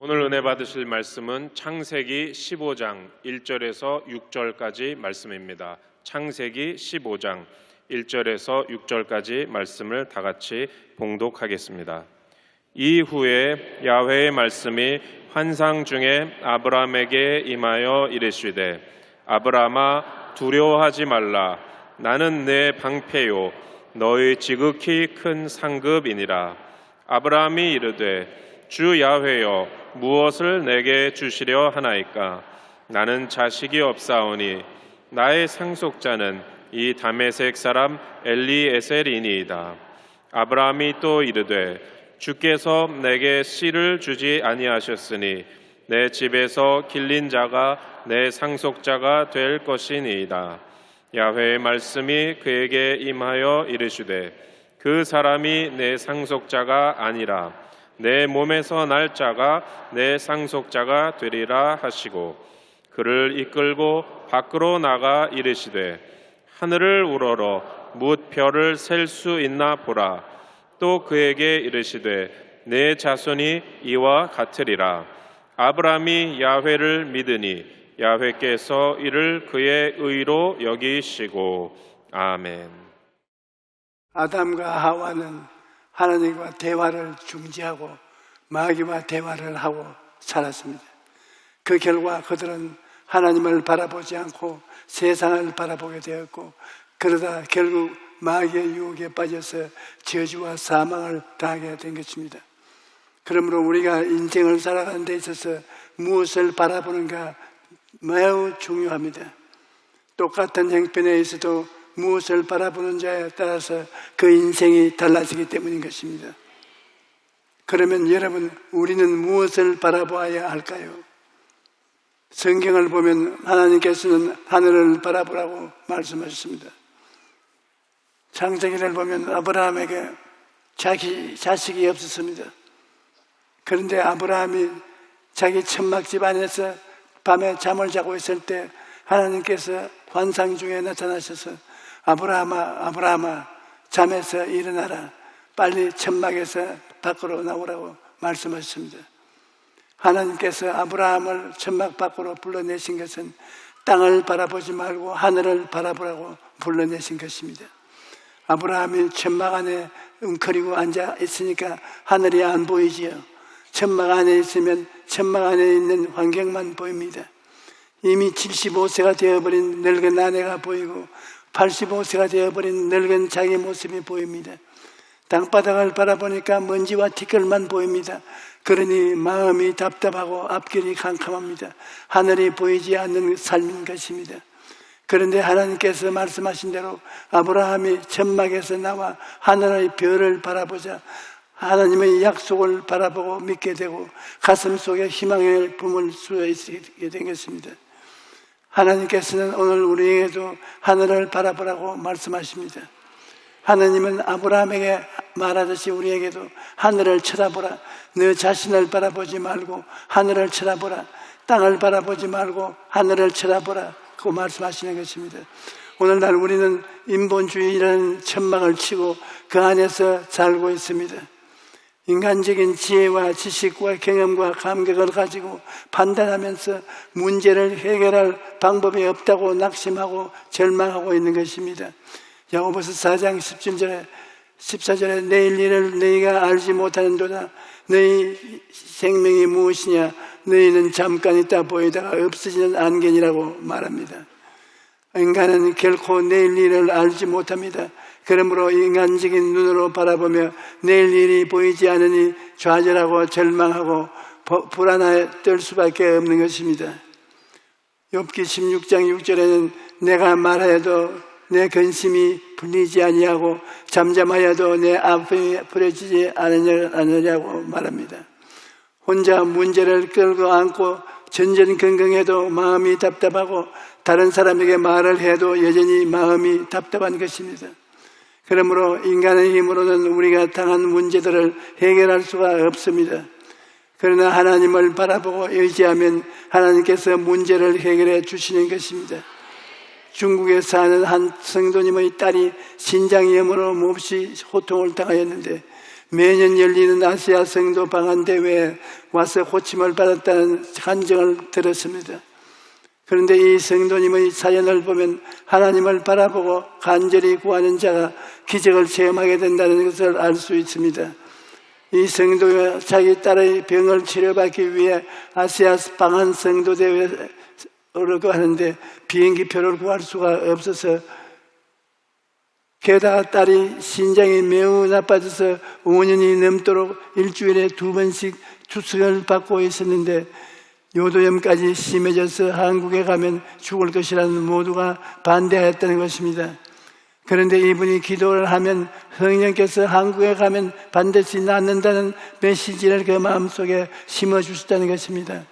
오늘 은혜 받으실 말씀은 창세기 15장 1절에서 6절까지 말씀입니다. 창세기 15장 1절에서 6절까지 말씀을 다 같이 봉독하겠습니다. 이후에 야훼의 말씀이 환상 중에 아브라함에게 임하여 이르시되 아브라함아 두려워하지 말라 나는 내 방패요 너의 지극히 큰 상급이니라 아브라함이 이르되 주 야훼여 무엇을 내게 주시려 하나이까? 나는 자식이 없사오니 나의 상속자는 이 다메섹 사람 엘리에셀이니이다. 아브라함이 또 이르되 주께서 내게 씨를 주지 아니하셨으니 내 집에서 길린 자가 내 상속자가 될 것이니이다. 야훼의 말씀이 그에게 임하여 이르시되 그 사람이 내 상속자가 아니라 내 몸에서 날 자가 내 상속자가 되리라 하시고 그를 이끌고 밖으로 나가 이르시되 하늘을 우러러 뭇 별을 셀 수 있나 보라. 또 그에게 이르시되 내 자손이 이와 같으리라. 아브라함이 야훼를 믿으니 야훼께서 이를 그의 의로 여기시고. 아멘. 아담과 하와는 하나님과 대화를 중지하고 마귀와 대화를 하고 살았습니다. 그 결과 그들은 하나님을 바라보지 않고 세상을 바라보게 되었고 그러다 결국 마귀의 유혹에 빠져서 저주와 사망을 당하게 된 것입니다. 그러므로 우리가 인생을 살아가는 데 있어서 무엇을 바라보는가 매우 중요합니다. 똑같은 형편에 있어도 무엇을 바라보는 자에 따라서 그 인생이 달라지기 때문인 것입니다. 그러면 여러분, 우리는 무엇을 바라보아야 할까요? 성경을 보면 하나님께서는 하늘을 바라보라고 말씀하셨습니다. 창세기를 보면 아브라함에게 자기 자식이 없었습니다. 그런데 아브라함이 자기 천막 집 안에서 밤에 잠을 자고 있을 때 하나님께서 환상 중에 나타나셔서 아브라함아 아브라함아 잠에서 일어나라 빨리 천막에서 밖으로 나오라고 말씀하셨습니다. 하나님께서 아브라함을 천막 밖으로 불러내신 것은 땅을 바라보지 말고 하늘을 바라보라고 불러내신 것입니다. 아브라함이 천막 안에 웅크리고 앉아 있으니까 하늘이 안 보이지요. 천막 안에 있으면 천막 안에 있는 환경만 보입니다. 이미 75세가 되어버린 늙은 아내가 보이고 85세가 되어버린 늙은 자기 모습이 보입니다. 땅바닥을 바라보니까 먼지와 티끌만 보입니다. 그러니 마음이 답답하고 앞길이 캄캄합니다. 하늘이 보이지 않는 삶인 것입니다. 그런데 하나님께서 말씀하신 대로 아브라함이 천막에서 나와 하늘의 별을 바라보자 하나님의 약속을 바라보고 믿게 되고 가슴 속에 희망을 품을 수 있게 된 것입니다. 하나님께서는 오늘 우리에게도 하늘을 바라보라고 말씀하십니다. 하나님은 아브라함에게 말하듯이 우리에게도 하늘을 쳐다보라. 너 자신을 바라보지 말고 하늘을 쳐다보라. 땅을 바라보지 말고 하늘을 쳐다보라. 그 말씀하시는 것입니다. 오늘날 우리는 인본주의라는 천막을 치고 그 안에서 살고 있습니다. 인간적인 지혜와 지식과 경험과 감각을 가지고 판단하면서 문제를 해결할 방법이 없다고 낙심하고 절망하고 있는 것입니다. 야고보서 4장 17절에 14절에 내일 일을 너희가 알지 못하는도다 너희 생명이 무엇이냐 너희는 잠깐 있다 보이다가 없어지는 안견이라고 말합니다. 인간은 결코 내일 일을 알지 못합니다. 그러므로 인간적인 눈으로 바라보며 내일 일이 보이지 않으니 좌절하고 절망하고 불안해 떨 수밖에 없는 것입니다. 욥기 16장 6절에는 내가 말하여도 내 근심이 풀리지 아니하고 잠잠하여도 내 아픔이 풀어지지 않으냐고 말합니다. 혼자 문제를 끌고 안고 전전긍긍해도 마음이 답답하고 다른 사람에게 말을 해도 여전히 마음이 답답한 것입니다. 그러므로 인간의 힘으로는 우리가 당한 문제들을 해결할 수가 없습니다. 그러나 하나님을 바라보고 의지하면 하나님께서 문제를 해결해 주시는 것입니다. 중국에 사는 한 성도님의 딸이 신장염으로 몹시 호통을 당하였는데 매년 열리는 아시아 성도 방한 대회에 와서 호침을 받았다는 간증을 들었습니다. 그런데 이 성도님의 사연을 보면 하나님을 바라보고 간절히 구하는 자가 기적을 체험하게 된다는 것을 알 수 있습니다. 이 성도가 자기 딸의 병을 치료받기 위해 아시아 방한 성도 오르고 하는데 비행기 표를 구할 수가 없어서 게다가 딸이 신장이 매우 나빠져서 5년이 넘도록 일주일에 두 번씩 투석을 받고 있었는데 요도염까지 심해져서 한국에 가면 죽을 것이라는 모두가 반대하였다는 것입니다. 그런데 이분이 기도를 하면 성령께서 한국에 가면 반드시 낫는다는 메시지를 그 마음속에 심어주셨다는 것입니다.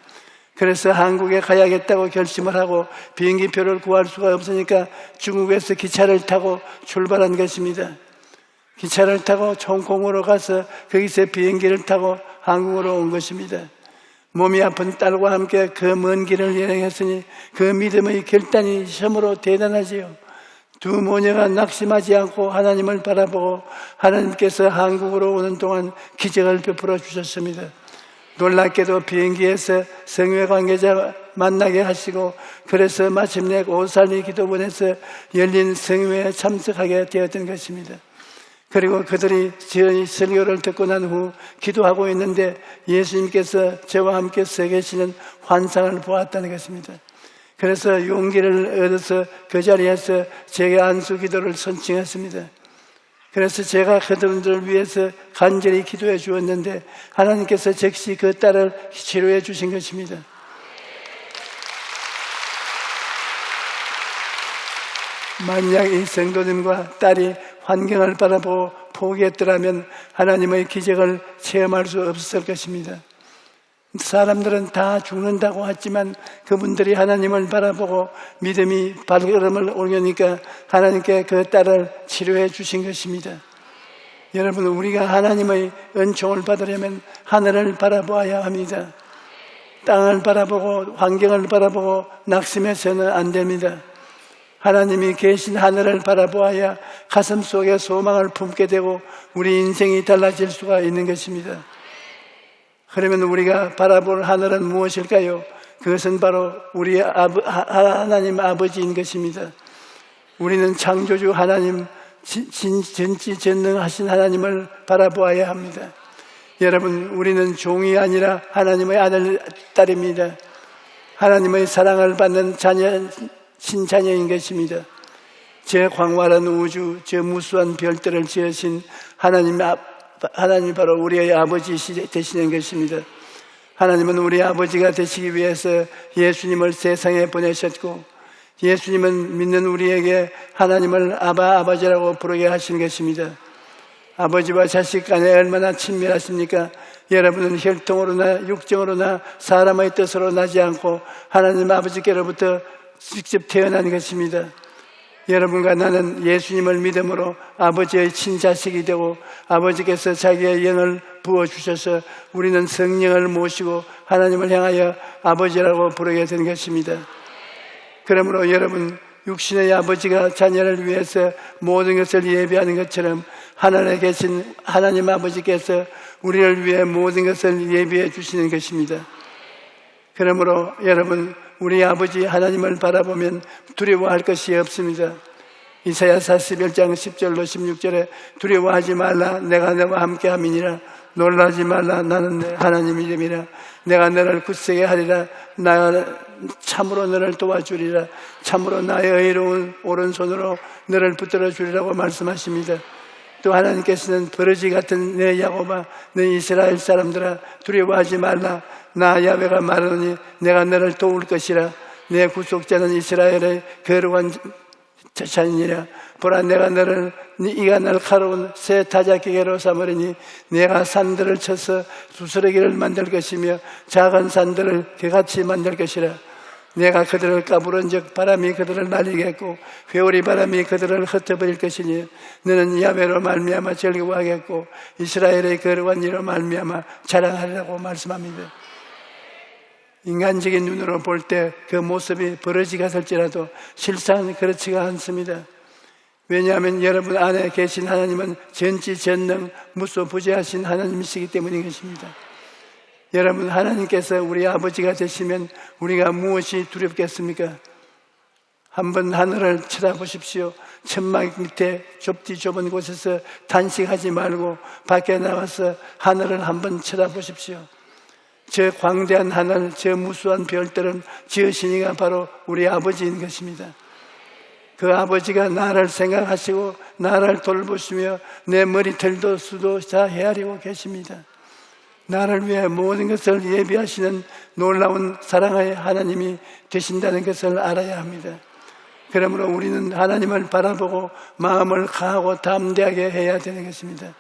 그래서 한국에 가야겠다고 결심을 하고 비행기표를 구할 수가 없으니까 중국에서 기차를 타고 출발한 것입니다. 기차를 타고 총콩으로 가서 거기서 비행기를 타고 한국으로 온 것입니다. 몸이 아픈 딸과 함께 그 먼 길을 여행했으니 그 믿음의 결단이 참으로 대단하지요. 두 모녀가 낙심하지 않고 하나님을 바라보고 하나님께서 한국으로 오는 동안 기적을 베풀어 주셨습니다. 놀랍게도 비행기에서 성회 관계자 만나게 하시고 그래서 마침내 오살리 기도원에서 열린 성회에 참석하게 되었던 것입니다. 그리고 그들이 저희 설교를 듣고 난 후 기도하고 있는데 예수님께서 저와 함께 서 계시는 환상을 보았다는 것입니다. 그래서 용기를 얻어서 그 자리에서 제게 안수 기도를 선칭했습니다. 그래서 제가 그들을 위해서 간절히 기도해 주었는데 하나님께서 즉시 그 딸을 치료해 주신 것입니다. 만약 이 성도님과 딸이 환경을 바라보고 포기했더라면 하나님의 기적을 체험할 수 없었을 것입니다. 사람들은 다 죽는다고 하지만 그분들이 하나님을 바라보고 믿음이 발걸음을 옮기니까 하나님께 그 딸을 치료해 주신 것입니다. 여러분, 우리가 하나님의 은총을 받으려면 하늘을 바라보아야 합니다. 땅을 바라보고 환경을 바라보고 낙심해서는 안 됩니다. 하나님이 계신 하늘을 바라보아야 가슴 속에 소망을 품게 되고 우리 인생이 달라질 수가 있는 것입니다. 그러면 우리가 바라볼 하늘은 무엇일까요? 그것은 바로 우리 아버, 하나님 아버지인 것입니다. 우리는 창조주 하나님, 진, 전지 전능하신 하나님을 바라보아야 합니다. 여러분, 우리는 종이 아니라 하나님의 아들, 딸입니다. 하나님의 사랑을 받는 자녀, 신자녀인 것입니다. 제 광활한 우주, 저 무수한 별들을 지으신 하나님, 하나님이 바로 우리의 아버지 되시는 것입니다. 하나님은 우리 아버지가 되시기 위해서 예수님을 세상에 보내셨고, 예수님은 믿는 우리에게 하나님을 아바, 아버지라고 부르게 하신 것입니다. 아버지와 자식 간에 얼마나 친밀하십니까? 여러분은 혈통으로나 육정으로나 사람의 뜻으로 나지 않고 하나님 아버지께로부터 직접 태어난 것입니다. 여러분과 나는 예수님을 믿음으로 아버지의 친자식이 되고 아버지께서 자기의 영을 부어주셔서 우리는 성령을 모시고 하나님을 향하여 아버지라고 부르게 된 것입니다. 그러므로 여러분, 육신의 아버지가 자녀를 위해서 모든 것을 예비하는 것처럼 하늘에 계신 하나님 아버지께서 우리를 위해 모든 것을 예비해 주시는 것입니다. 그러므로 여러분, 우리 아버지 하나님을 바라보면 두려워할 것이 없습니다. 이사야 41장 10절로 16절에 두려워하지 말라. 내가 너와 함께 함이니라. 놀라지 말라. 나는 내 하나님 이름이라. 내가 너를 굳세게 하리라. 나 참으로 너를 도와주리라. 참으로 나의 의로운 오른손으로 너를 붙들어 주리라고 말씀하십니다. 또 하나님께서는 버러지 같은 내 야곱아 내 이스라엘 사람들아 두려워하지 말라. 나 야베가 말하니 내가 너를 도울 것이라. 내 구속자는 이스라엘의 거룩한 자신이라. 보라 내가 너를 이가 날카로운 새 타작기계로 삼으리니 내가 산들을 쳐서 수스러기를 만들 것이며 작은 산들을 개같이 만들 것이라 내가 그들을 까부른 적 바람이 그들을 날리겠고 회오리 바람이 그들을 흩어버릴 것이니 너는 야베로 말미암아 즐거워하겠고 이스라엘의 거룩한 이로 말미암아 자랑하리라고 말씀합니다. 인간적인 눈으로 볼 때 그 모습이 버러지 같을지라도 실상은 그렇지가 않습니다. 왜냐하면 여러분 안에 계신 하나님은 전지전능 무소부재하신 하나님이시기 때문인 것입니다. 여러분 하나님께서 우리 아버지가 되시면 우리가 무엇이 두렵겠습니까? 한번 하늘을 쳐다보십시오. 천막 밑에 좁디 좁은 곳에서 단식하지 말고 밖에 나와서 하늘을 한번 쳐다보십시오. 저 광대한 하늘, 저 무수한 별들은 지으시니가 바로 우리 아버지인 것입니다. 그 아버지가 나를 생각하시고 나를 돌보시며 내 머리털도 수도 다 헤아리고 계십니다. 나를 위해 모든 것을 예비하시는 놀라운 사랑의 하나님이 되신다는 것을 알아야 합니다. 그러므로 우리는 하나님을 바라보고 마음을 강하고 담대하게 해야 되는 것입니다.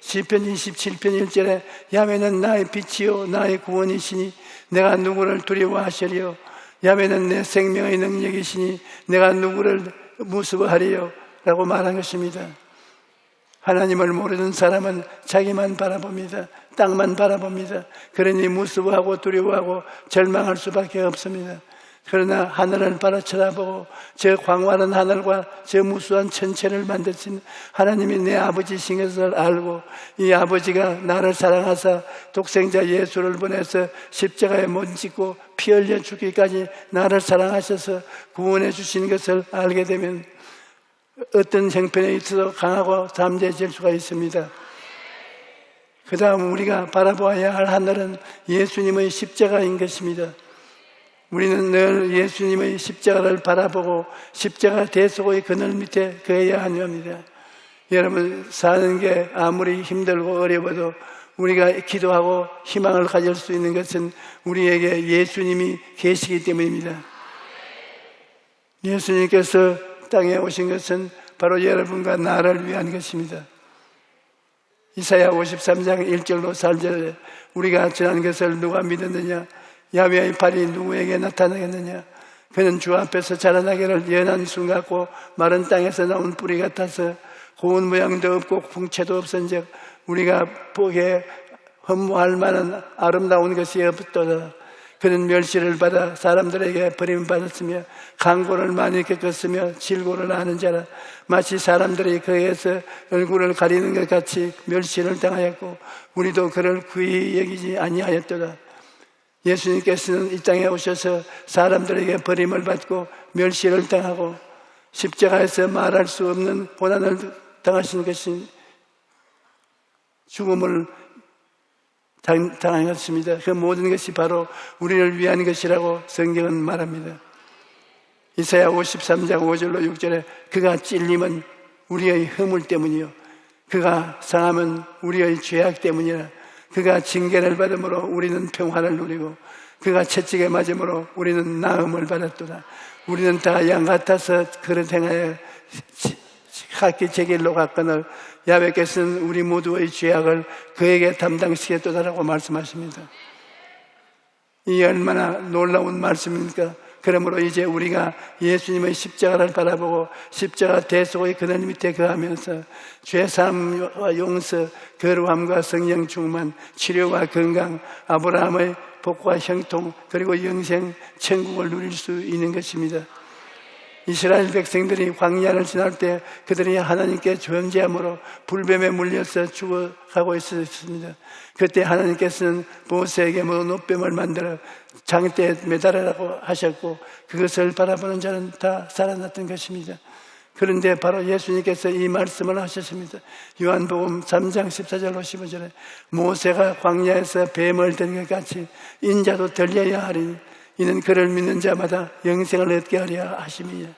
시편 27편 1절에 야훼는 나의 빛이요 나의 구원이시니 내가 누구를 두려워하시리요 야훼는 내 생명의 능력이시니 내가 누구를 무서워하리요 라고 말한 것입니다. 하나님을 모르는 사람은 자기만 바라봅니다. 땅만 바라봅니다. 그러니 무서워하고 두려워하고 절망할 수밖에 없습니다. 그러나 하늘을 바라 쳐다보고 저 광활한 하늘과 저 무수한 천체를 만드신 하나님이 내 아버지신 것을 알고 이 아버지가 나를 사랑하사 독생자 예수를 보내서 십자가에 못 짓고 피 흘려 죽기까지 나를 사랑하셔서 구원해 주신 것을 알게 되면 어떤 형편에 있어도 강하고 담대해질 수가 있습니다. 그 다음 우리가 바라보아야 할 하늘은 예수님의 십자가인 것입니다. 우리는 늘 예수님의 십자가를 바라보고 십자가 대속의 그늘 밑에 거해야 합니다. 여러분, 사는 게 아무리 힘들고 어려워도 우리가 기도하고 희망을 가질 수 있는 것은 우리에게 예수님이 계시기 때문입니다. 예수님께서 땅에 오신 것은 바로 여러분과 나를 위한 것입니다. 이사야 53장 1절로 4절에 우리가 전한 것을 누가 믿었느냐? 야훼의 팔이 누구에게 나타나겠느냐? 그는 주 앞에서 자라나기를 연한 순 같고 마른 땅에서 나온 뿌리 같아서 고운 모양도 없고 풍채도 없은즉 우리가 보기에 흠모할 만한 아름다운 것이 없도다. 그는 멸시를 받아 사람들에게 버림받았으며 강고를 많이 겪었으며 질고를 아는 자라 마치 사람들이 그에서 얼굴을 가리는 것 같이 멸시를 당하였고 우리도 그를 그이 여기지 아니하였도다. 예수님께서는 이 땅에 오셔서 사람들에게 버림을 받고 멸시를 당하고 십자가에서 말할 수 없는 고난을 당하신 것이 죽음을 당, 당하였습니다. 그 모든 것이 바로 우리를 위한 것이라고 성경은 말합니다. 이사야 53장 5절로 6절에 그가 찔림은 우리의 허물 때문이요. 그가 상함은 우리의 죄악 때문이라. 그가 징계를 받음으로 우리는 평화를 누리고 그가 채찍에 맞음으로 우리는 나음을 받았도다. 우리는 다 양 같아서 그릇 행하여 각기 제 길로 갔거늘 야외께서는 우리 모두의 죄악을 그에게 담당시켰도다라고 말씀하십니다. 이 얼마나 놀라운 말씀입니까? 그러므로 이제 우리가 예수님의 십자가를 바라보고 십자가 대속의 그늘 밑에 거하면서 죄사함과 용서, 거룩함과 성령 충만, 치료와 건강, 아브라함의 복과 형통, 그리고 영생, 천국을 누릴 수 있는 것입니다. 이스라엘 백성들이 광야를 지날 때 그들이 하나님께 존재함으로 불뱀에 물려서 죽어가고 있었습니다. 그때 하나님께서는 모세에게 노뱀을 만들어 장대에 매달으라고 하셨고 그것을 바라보는 자는 다 살아났던 것입니다. 그런데 바로 예수님께서 이 말씀을 하셨습니다. 요한복음 3장 14절 15절에 모세가 광야에서 뱀을 든것 같이 인자도 들려야 하리니 이는 그를 믿는 자마다 영생을 얻게 하려 하심이야.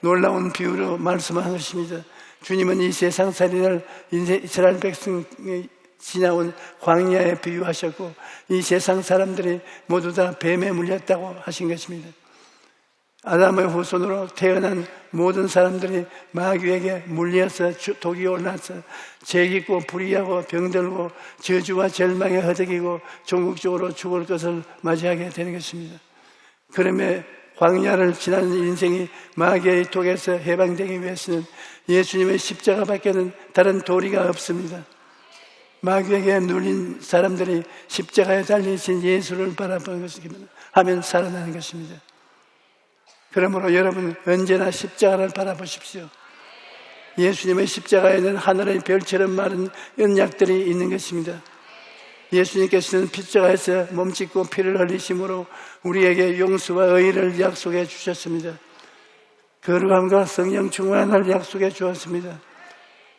놀라운 비유로 말씀한 것입니다. 주님은 이 세상 살인을 이스라엘 백성이 지나온 광야에 비유하셨고 이 세상 사람들이 모두 다 뱀에 물렸다고 하신 것입니다. 아담의 후손으로 태어난 모든 사람들이 마귀에게 물려서 독이 올라서 죄짓고 불의하고 병들고 저주와 절망에 허덕이고 종국적으로 죽을 것을 맞이하게 되는 것입니다. 그러면 광야를 지나는 인생이 마귀의 독에서 해방되기 위해서는 예수님의 십자가 밖에는 다른 도리가 없습니다. 마귀에게 눌린 사람들이 십자가에 달리신 예수를 바라보는 것이기만 하면 살아나는 것입니다. 그러므로 여러분 언제나 십자가를 바라보십시오. 예수님의 십자가에는 하늘의 별처럼 마른 언약들이 있는 것입니다. 예수님께서는 십자가에서 몸짓고 피를 흘리심으로 우리에게 용서와 의를 약속해 주셨습니다. 거룩함과 성령 충만을 약속해 주었습니다.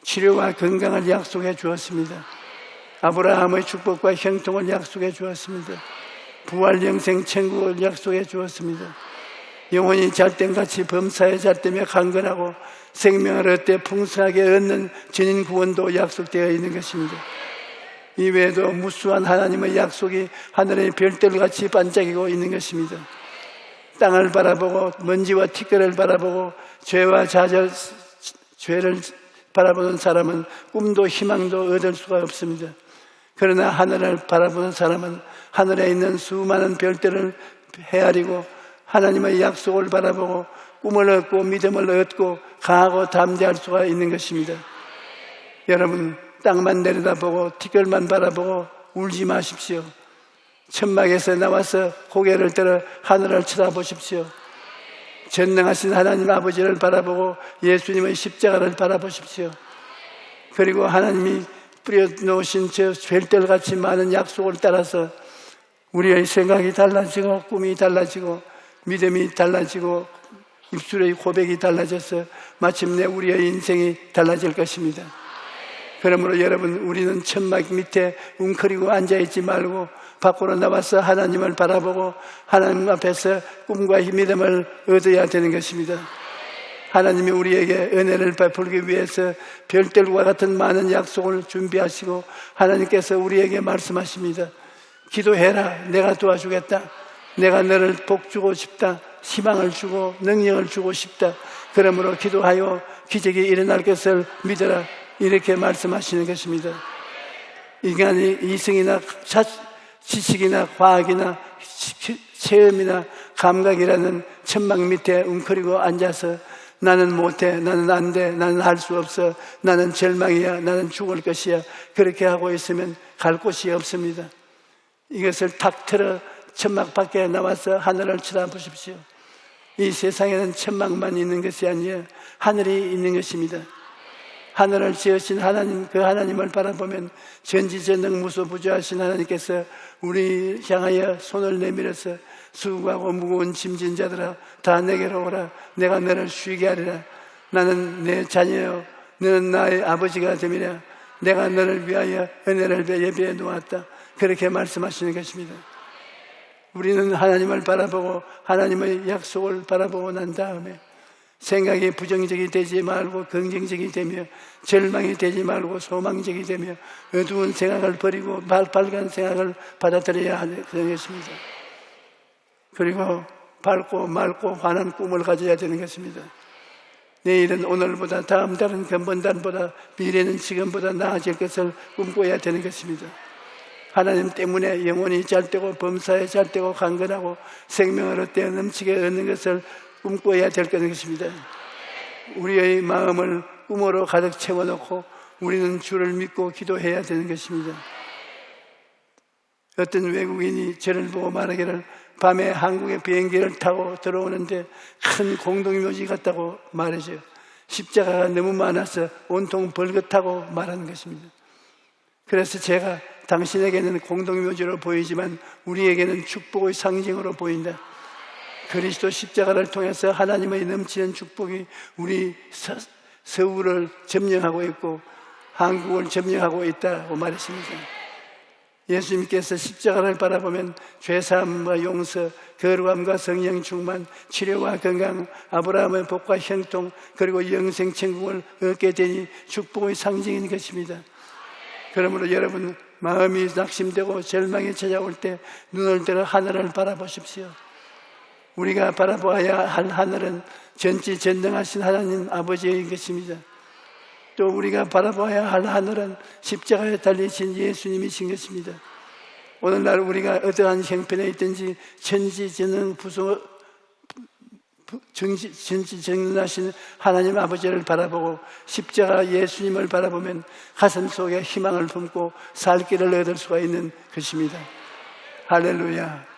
치료와 건강을 약속해 주었습니다. 아브라함의 축복과 형통을 약속해 주었습니다. 부활 영생 천국을 약속해 주었습니다. 영혼이 잘땐같이 범사에 잘때며 강건하고 생명을 얻되 풍성하게 얻는 전인 구원도 약속되어 있는 것입니다. 이외에도 무수한 하나님의 약속이 하늘의 별들같이 반짝이고 있는 것입니다. 땅을 바라보고 먼지와 티끌을 바라보고 죄와 좌절, 죄를 바라보는 사람은 꿈도 희망도 얻을 수가 없습니다. 그러나 하늘을 바라보는 사람은 하늘에 있는 수많은 별들을 헤아리고 하나님의 약속을 바라보고 꿈을 얻고 믿음을 얻고 강하고 담대할 수가 있는 것입니다. 여러분 땅만 내려다보고 티끌만 바라보고 울지 마십시오. 천막에서 나와서 고개를 들어 하늘을 쳐다보십시오. 전능하신 하나님 아버지를 바라보고 예수님의 십자가를 바라보십시오. 그리고 하나님이 뿌려놓으신 저 별들같이 많은 약속을 따라서 우리의 생각이 달라지고 꿈이 달라지고 믿음이 달라지고 입술의 고백이 달라져서 마침내 우리의 인생이 달라질 것입니다. 그러므로 여러분 우리는 천막 밑에 웅크리고 앉아있지 말고 밖으로 나와서 하나님을 바라보고 하나님 앞에서 꿈과 믿음을 얻어야 되는 것입니다. 하나님이 우리에게 은혜를 베풀기 위해서 별들과 같은 많은 약속을 준비하시고 하나님께서 우리에게 말씀하십니다. 기도해라. 내가 도와주겠다. 내가 너를 복 주고 싶다. 희망을 주고 능력을 주고 싶다. 그러므로 기도하여 기적이 일어날 것을 믿어라. 이렇게 말씀하시는 것입니다. 인간이 이성이나 지식이나 과학이나 체험이나 감각이라는 천막 밑에 웅크리고 앉아서 나는 못해, 나는 안 돼, 나는 할 수 없어, 나는 절망이야, 나는 죽을 것이야. 그렇게 하고 있으면 갈 곳이 없습니다. 이것을 탁 틀어 천막 밖에 나와서 하늘을 쳐다보십시오. 이 세상에는 천막만 있는 것이 아니에요. 하늘이 있는 것입니다. 하늘을 지으신 하나님, 그 하나님을 바라보면 전지전능 무소부조하신 하나님께서 우리 향하여 손을 내밀어서 수고하고 무거운 짐진 자들아 다 내게로 오라 내가 너를 쉬게 하리라 나는 내 자녀요 너는 나의 아버지가 되리라 내가 너를 위하여 은혜를 예배해 놓았다 그렇게 말씀하시는 것입니다 우리는 하나님을 바라보고 하나님의 약속을 바라보고 난 다음에 생각이 부정적이 되지 말고 긍정적이 되며 절망이 되지 말고 소망적이 되며 어두운 생각을 버리고 밝은 생각을 받아들여야 되겠습니다. 그리고 밝고 맑고 환한 꿈을 가져야 되는 것입니다. 내일은 오늘보다 다음 달은 근본 달보다 미래는 지금보다 나아질 것을 꿈꿔야 되는 것입니다. 하나님 때문에 영혼이 잘되고 범사에 잘되고 강건하고 생명을 얻되 넘치게 얻는 것을 꿈꿔야 될 것입니다. 우리의 마음을 꿈으로 가득 채워놓고 우리는 주를 믿고 기도해야 되는 것입니다. 어떤 외국인이 저를 보고 말하기를 밤에 한국에 비행기를 타고 들어오는데 큰 공동묘지 같다고 말하죠. 십자가가 너무 많아서 온통 벌긋하고 말하는 것입니다. 그래서 제가 당신에게는 공동묘지로 보이지만 우리에게는 축복의 상징으로 보인다. 그리스도 십자가를 통해서 하나님의 넘치는 축복이 우리 서울을 점령하고 있고 한국을 점령하고 있다고 말했습니다. 예수님께서 십자가를 바라보면 죄사함과 용서, 거룩함과 성령 충만, 치료와 건강, 아브라함의 복과 형통, 그리고 영생 천국을 얻게 되니 축복의 상징인 것입니다. 그러므로 여러분 마음이 낙심되고 절망이 찾아올 때 눈을 들어 하늘을 바라보십시오. 우리가 바라보아야 할 하늘은 전지전능하신 하나님 아버지의 것입니다. 또 우리가 바라봐야 할 하늘은 십자가에 달리신 예수님이신 것입니다. 오늘날 우리가 어떠한 형편에 있든지 천지전능 부소 정신, 정신, 정신하신 하나님 아버지를 바라보고 십자가 예수님을 바라보면 가슴 속에 희망을 품고 살 길을 얻을 수가 있는 것입니다. 할렐루야.